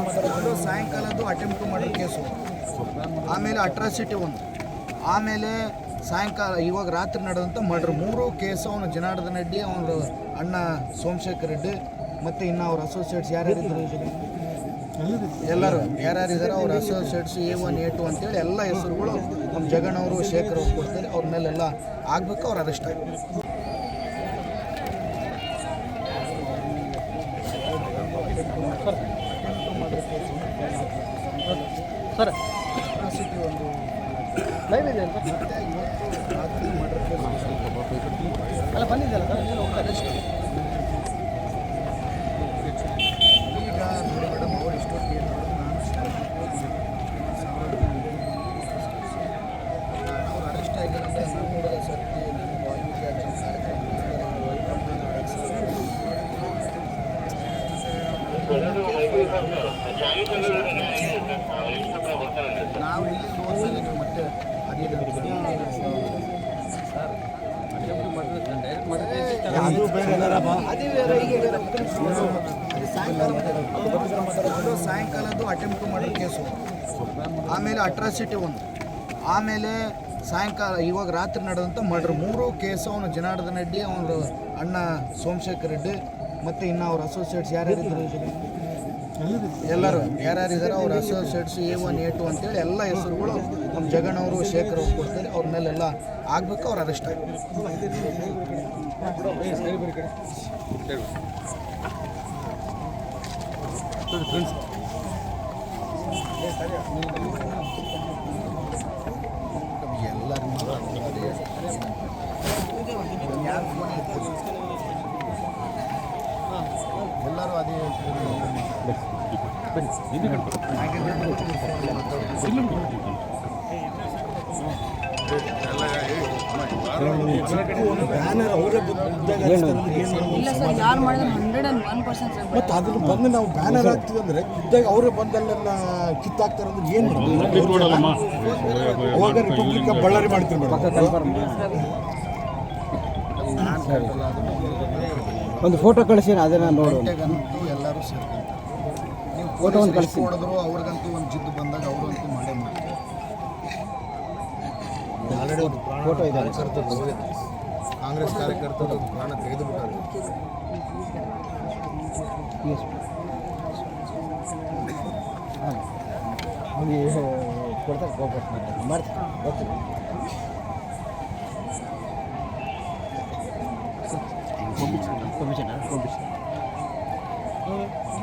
ಒಂದು ಸಾಯಂಕಾಲದ್ದು ಅಟೆಂಪ್ಟ್ ಮಾಡೋ ಕೇಸು. ಆಮೇಲೆ ಅಟ್ರಾಸಿಟಿ ಒಂದು. ಆಮೇಲೆ ಸಾಯಂಕಾಲ, ಇವಾಗ ರಾತ್ರಿ ನಡೆದಂಥ ಮರ್ಡ್ರ್ ಮೂರು ಕೇಸು ಅವನು ಜನಾರ್ದನ್ ರೆಡ್ಡಿ ಅವನ ಅಣ್ಣ ಸೋಮಶೇಖರ್ ರೆಡ್ಡಿ, ಮತ್ತು ಇನ್ನು ಅವ್ರ ಅಸೋಸಿಯೇಟ್ಸ್ ಯಾರ್ಯಾರಿದ್ರು ಎಲ್ಲರೂ. ಯಾರ್ಯಾರಿದ್ದಾರೆ ಅವ್ರ associates A one A two ಅಂತೇಳಿ ಎಲ್ಲ ಹೆಸರುಗಳು ನಮ್ಮ ಜಗನ್ ಅವರು, ಶೇಖರ್ ಅವರು ಕೊಡ್ತಾರೆ. ಅವ್ರ ಮೇಲೆಲ್ಲ ಆಗಬೇಕು, ಅವ್ರು ಅರೆಸ್ಟ್ ಆಗಬೇಕು ಸರ್ ಅಟ್ರಾಸಿಟಿ ಒಂದು ಲೈವ್ ಇದೆ ಅಂತ. ಇವತ್ತು ರಾತ್ರಿ ಕೇಸ್ ಅಲ್ಲ ಬಂದಿದ್ದಲ್ಲ ಸರ್ ಅರೆಸ್ಟ್ ಈಗ ನೋಡಿ ಮೇಡಮ್ ಅವ್ರು ಇಷ್ಟೊತ್ತಿಗೆ ಏನು ನಾನು ಅವ್ರು ಅರೆಸ್ಟ್ ನಾನು ನೋಡೋದ ಸರ್ತಿ ವಾಲ್ಮೀಕಿ ಆಚರಣೆ ಕಾರ್ಯಕ್ರಮ ನಾವು ಇಲ್ಲಿ ಹೋದ್ಮೇಲೆ ನೀವು ಮತ್ತೆ ಅದೇ ಅದೇ ಬೇರೆ ಈಗ ಬೇರೆ. ಅದು ಸಾಯಂಕಾಲ ಸಾಯಂಕಾಲದ್ದು ಅಟೆಂಪ್ಟ್ ಮಾಡೋ ಕೇಸು ಆಮೇಲೆ ಅಟ್ರಾಸಿಟಿ ಒಂದು. ಆಮೇಲೆ ಸಾಯಂಕಾಲ ಇವಾಗ ರಾತ್ರಿ ನಡೆದಂಥ ಮರ್ಡ್ರ್ ಮೂರು ಕೇಸು ಅವನು ಜನಾರ್ದನ್ ರೆಡ್ಡಿ ಅವನ ಅಣ್ಣ ಸೋಮಶೇಖರ್ ರೆಡ್ಡಿ ಮತ್ತು ಇನ್ನು ಅವ್ರ ಅಸೋಸಿಯೇಟ್ಸ್ ಯಾರ್ಯಾರಿದ್ರು? ಎಲ್ಲರೂ ಯಾರ್ಯಾರಿದ್ದಾರೆ ಅವ್ರ associates A one A two ಅಂತೇಳಿ ಎಲ್ಲ ಹೆಸರುಗಳು ನಮ್ಮ ಜಗನ್ ಅವರು, ಶೇಖರ್ ಅವ್ರು ಕೊಡ್ತಾರೆ. ಅವ್ರ ಮೇಲೆಲ್ಲ ಆಗಬೇಕು, ಅವ್ರು ಅರೆಸ್ಟ್ ಎಲ್ಲರೂ ಎಲ್ಲರೂ ಅದೇ ಬ್ಯಾನರ್ ಅವರೇ ಇಲ್ಲ ಸರ್ ಯಾರು ಮಾಡಿದ್ರೆ hundred and one percent sir. ಮತ್ತು ಅದನ್ನ ಬಂದು ನಾವು ಬ್ಯಾನರ್ ಹಾಕ್ತೀವಿ ಅಂದ್ರೆ ಖುದ್ದಾಗಿ ಅವರೇ ಬಂದಲ್ಲೆಲ್ಲ ಕಿತ್ತಾಕ್ತಾರೆ ಅಂದ್ರೆ ಏನು ಮಾಡೋದು? ಅವಾಗ ರಿಪಬ್ಲಿಕ್ ಬಳ್ಳಾರಿ ಮಾಡ್ತೀವಿ ಮೇಡಮ್. ಒಂದು ಫೋಟೋ ಕಳಿಸಿ ಅದನ್ನ ನೋಡು. ಗಂಟೆಗಂತೂ ಎಲ್ಲರೂ ಸೇರ್ಕೊಂತಾರೆ. ಪೊಲೀಸ್ ಕಳಿಸಿ. ಹೊಡೆದ್ರು ಅವ್ರಿಗಂತೂ ಒಂದು ಜಿದ್ದು ಬಂದಾಗ ಅವರಂತೂ ಮಾಡೇ ಮಾಡ್ತಾರೆ. ಆಲ್ರೆಡಿ ಒಂದು ಫೋಟೋ ಇದೆ. ಕಾರ್ಯಕರ್ತರು ಕಾಂಗ್ರೆಸ್ ಕಾರ್ಯಕರ್ತರು ಪ್ರಾಣ ತೆಗೆದುಬಿಟ್ಟಾರೆ. ಕೊಡ್ತಾರೆ ವಾಪಸ್ ಮಾಡ್ತಾರೆ. ಗೊತ್ತಿಲ್ಲ ಬರ್ತೀನಿ ಕಮಿಷನ್ ಕಮಿಷನ್